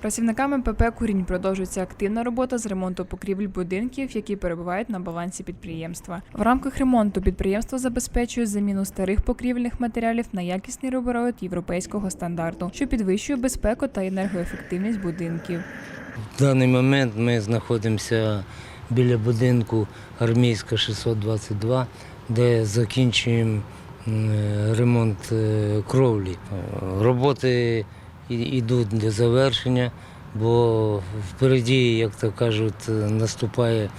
Працівниками ПП Курінь продовжується активна робота з ремонту покрівель будинків, які перебувають на балансі підприємства. В рамках ремонту підприємство забезпечує заміну старих покрівельних матеріалів на якісний рубероїд європейського стандарту, що підвищує безпеку та енергоефективність будинків. В даний момент ми знаходимося біля будинку Армійська 622, де закінчуємо ремонт е, кровлі. Е, Роботи йдуть до завершення, бо впереді, як то кажуть, наступає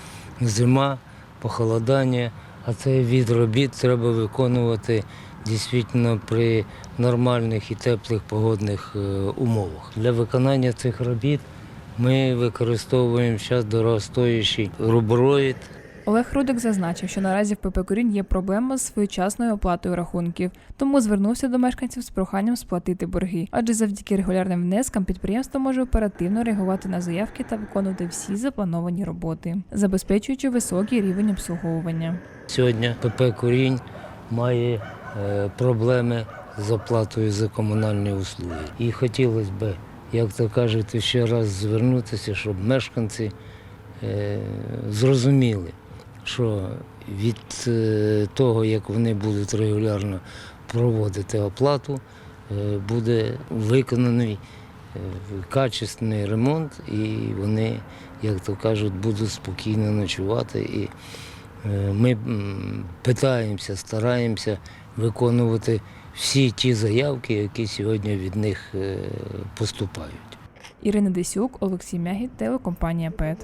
зима, похолодання, а цей від робіт треба виконувати дійсно при нормальних і теплих погодних е, умовах. Для виконання цих робіт ми використовуємо зараз дорогостоящий руброїд. Олег Рудик зазначив, що наразі в ПП Курінь є проблема з своєчасною оплатою рахунків, тому звернувся до мешканців з проханням сплатити борги. Адже завдяки регулярним внескам підприємство може оперативно реагувати на заявки та виконувати всі заплановані роботи, забезпечуючи високий рівень обслуговування. Сьогодні ПП Курінь має е, проблеми з оплатою за комунальні услуги. І хотілося б, як то кажуть, ще раз звернутися, щоб мешканці е, зрозуміли, що від е, того, як вони будуть регулярно проводити оплату, е, буде виконаний е, качественний ремонт, і вони, як то кажуть, будуть спокійно ночувати. І ми питаємося, стараємося виконувати всі ті заявки, які сьогодні від них поступають. Ірина Десюк, Олексій Мягіт, телекомпанія ПЕТ.